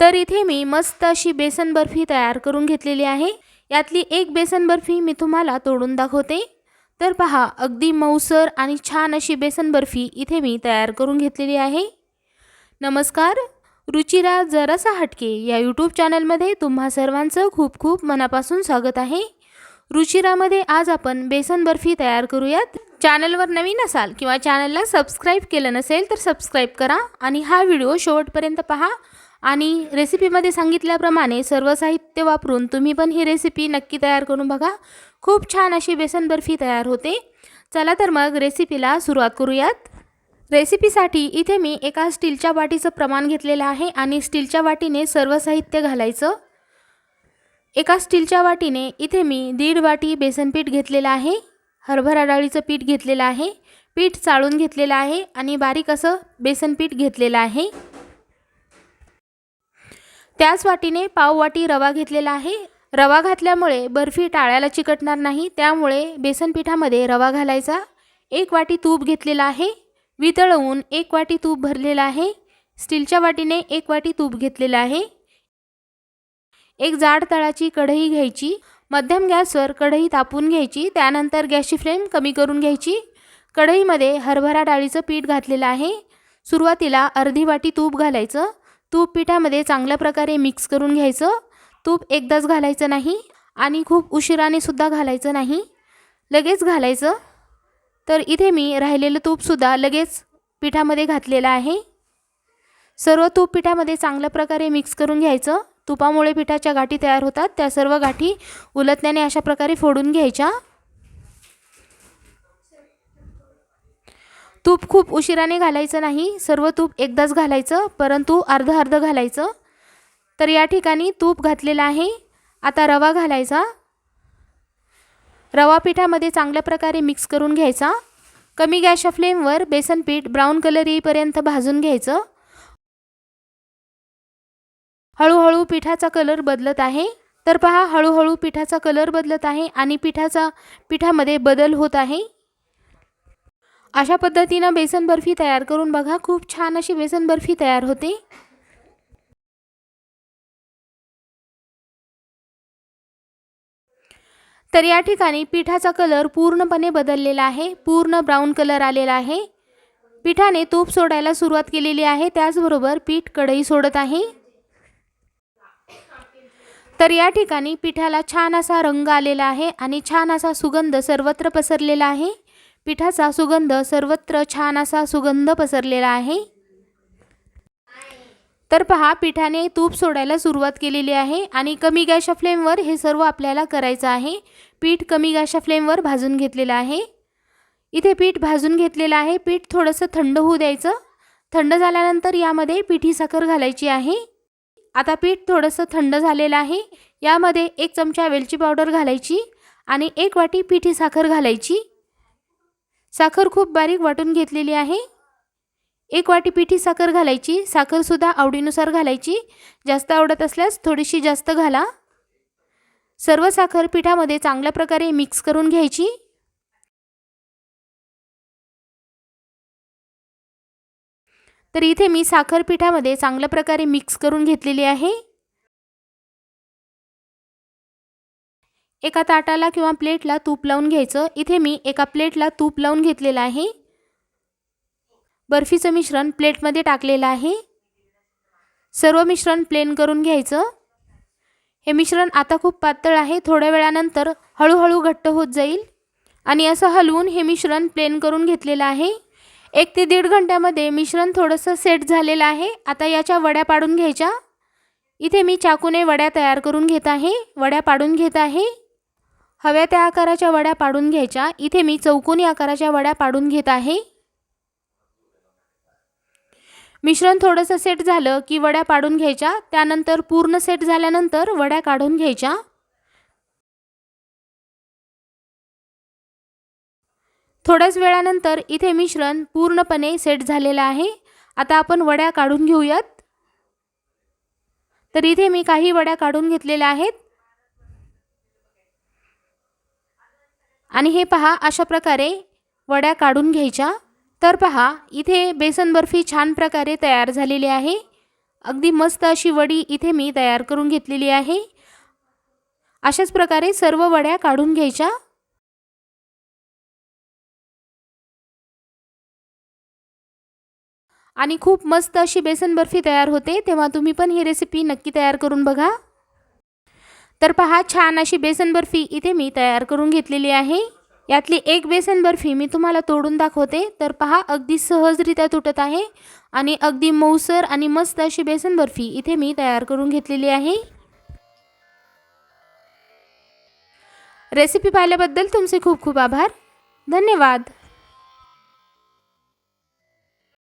तर इथे मी मस्त अशी बेसन बर्फी तयार करून घेतलेली आहे. यातली एक बेसन बर्फी मी तुम्हाला तोडून दाखवते. तर पहा अगदी मऊसर आणि छान अशी बेसन बर्फी इथे मी तयार करून घेतलेली आहे. नमस्कार रुचिरा जरासा हटके या यूट्यूब चॅनलमध्ये तुम्हा सर्वांचं खूप खूप मनापासून स्वागत आहे. रुचिरामध्ये आज आपण बेसन बर्फी तयार करूयात. चॅनलवर नवीन असाल किंवा चॅनलला सबस्क्राईब केलं नसेल तर सबस्क्राईब करा आणि हा व्हिडिओ शेवटपर्यंत पहा. आणि रेसिपीमध्ये सांगितल्याप्रमाणे सर्व साहित्य वापरून तुम्ही पण ही रेसिपी नक्की तयार करून बघा. खूप छान अशी बेसन बर्फी तयार होते. चला तर मग रेसिपीला सुरुवात करूयात. रेसिपीसाठी इथे मी एका स्टीलच्या वाटीचं प्रमाण घेतलेलं आहे आणि स्टीलच्या वाटीने सर्व साहित्य घालायचं. एका स्टीलच्या वाटीने इथे मी दीड वाटी बेसन पीठ घेतलेलं आहे. हरभरा डाळीचं पीठ घेतलेलं आहे. पीठ चाळून घेतलेलं आहे आणि बारीक असं बेसन पीठ घेतलेलं आहे. त्याच वाटीने पाव वाटी रवा घेतलेला आहे. रवा घातल्यामुळे बर्फी टाळ्याला चिकटणार नाही त्यामुळे बेसन पिठामध्ये रवा घालायचा. एक वाटी तूप घेतलेला आहे. वितळवून एक वाटी तूप भरलेलं आहे. स्टीलच्या वाटीने एक वाटी तूप घेतलेलं आहे. एक जाड तळाची कढई घ्यायची. मध्यम गॅसवर कढई तापून घ्यायची. त्यानंतर गॅसची फ्लेम कमी करून घ्यायची. कढईमध्ये हरभरा डाळीचं पीठ घातलेलं आहे. सुरुवातीला अर्धी वाटी तूप घालायचं. तूप पिठामध्ये चांगल्या प्रकारे मिक्स करून घ्यायचं. तूप एकदाच घालायचं नाही आणि खूप उशिराने सुद्धा घालायचं नाही. लगेच घालायचं. तर इथे मी राहिलेलं तूपसुद्धा लगेच पिठामध्ये घातलेलं आहे. सर्व तूप पिठामध्ये चांगल्या प्रकारे मिक्स करून घ्यायचं. तुपामुळे पिठाच्या गाठी तयार होतात. त्या सर्व गाठी उलटण्याने अशा प्रकारे फोडून घ्यायच्या. तूप खूप उशिराने घालायचं नाही सर्व तूप एकदाच घालायचं परंतु अर्ध अर्ध घालायचं. तर या ठिकाणी तूप घातलेलं आहे. आता रवा घालायचा. रवा पिठामध्ये चांगल्या प्रकारे मिक्स करून घ्यायचा. कमी गॅसच्या फ्लेमवर बेसन पीठ ब्राऊन कलर येईपर्यंत भाजून घ्यायचं. हळूहळू पिठाचा कलर बदलत आहे. तर पहा हळूहळू पिठाचा कलर बदलत आहे आणि पिठाचा पिठामध्ये बदल होत आहे. अशा पद्धतीनं बेसन बर्फी तयार करून बघा. खूप छान अशी बेसन बर्फी तयार होते. तर या ठिकाणी पिठाचा कलर पूर्णपणे बदललेला आहे. पूर्ण ब्राऊन कलर आलेला आहे. पिठाने तूप सोडायला सुरुवात केलेली आहे. त्याचबरोबर पीठ कढई सोडत आहे. तर या ठिकाणी पिठाला छान असा रंग आलेला आहे आणि छान असा सुगंध सर्वत्र पसरलेला आहे. पिठाचा सुगंध सर्वत्र छान असा सुगंध पसरलेला आहे. तर पहा पिठाने तूप सोडायला सुरुवात केलेली आहे आणि कमी गॅसच्या फ्लेमवर हे सर्व आपल्याला करायचं आहे. पीठ कमी गॅसच्या फ्लेमवर भाजून घेतलेलं आहे. इथे पीठ भाजून घेतलेलं आहे. पीठ थोडंसं थंड होऊ द्यायचं. थंड झाल्यानंतर यामध्ये पिठी साखर घालायची आहे. आता पीठ थोडंसं थंड झालेलं आहे. यामध्ये एक चमचा वेलची पावडर घालायची आणि एक वाटी पिठी साखर घालायची. साखर खूप बारीक वाटून घेतलेली आहे. एक वाटी पिठी साखर घालायची. साखरसुद्धा आवडीनुसार घालायची. जास्त आवडत असल्यास थोडीशी जास्त घाला. सर्व साखर पिठामध्ये चांगल्या प्रकारे मिक्स करून घ्यायची. तर इथे मी साखर पिठामध्ये चांगल्या प्रकारे मिक्स करून घेतलेली आहे. एका ताटाला किंवा प्लेटला तूप लावून घ्यायचं. इथे मी एका प्लेटला तूप लावून घेतलेलं आहे. बर्फीचं मिश्रण प्लेटमध्ये टाकलेलं आहे. सर्व मिश्रण प्लेन करून घ्यायचं. हे मिश्रण आता खूप पातळ आहे. थोड्या वेळानंतर हळूहळू घट्ट होत जाईल. आणि असं हलवून हे मिश्रण प्लेन करून घेतलेलं आहे. एक ते दीड घंट्यामध्ये मिश्रण थोडंसं सेट झालेलं आहे. आता याच्या वड्या पाडून घ्यायच्या. इथे मी चाकूने वड्या तयार करून घेत आहे. वड्या पाडून घेत आहे. हव्या त्या आकाराच्या वड्या पाडून घ्यायच्या. इथे मी चौकोनी आकाराच्या वड्या पाडून घेत आहे. मिश्रण थोडंसं सेट झालं की वड्या पाडून घ्यायच्या. त्यानंतर पूर्ण सेट झाल्यानंतर वड्या काढून घ्यायच्या. थोड्याच वेळानंतर इथे मिश्रण पूर्णपणे सेट झालेलं आहे. आता आपण वड्या काढून घेऊयात. तर इथे मी काही वड्या काढून घेतलेल्या आहेत. आणि हे पहा अशा प्रकारे वड्या काढून घ्यायच्या. तर पहा इथे बेसन बर्फी छान प्रकारे तयार झालेली आहे. अगदी मस्त अशी वडी इथे मी तयार करून घेतलेली आहे. अशाच प्रकारे सर्व वड्या काढून घ्यायच्या. आणि खूप मस्त अशी बेसन बर्फी तयार होते तेव्हा तुम्ही पण ही रेसिपी नक्की तयार करून बघा. तर पहा छान अशी बेसन बर्फी इथे मी तयार करून घेतलेली आहे. यातली एक बेसन बर्फी मी तुम्हाला तोडून दाखवते. तर पहा अगदी सहजरित्या तुटत आहे आणि अगदी मऊसर आणि मस्त अशी बेसन बर्फी इथे मी तयार करून घेतलेली आहे. रेसिपी पाहिल्याबद्दल तुमचे खूप खूप आभार. धन्यवाद.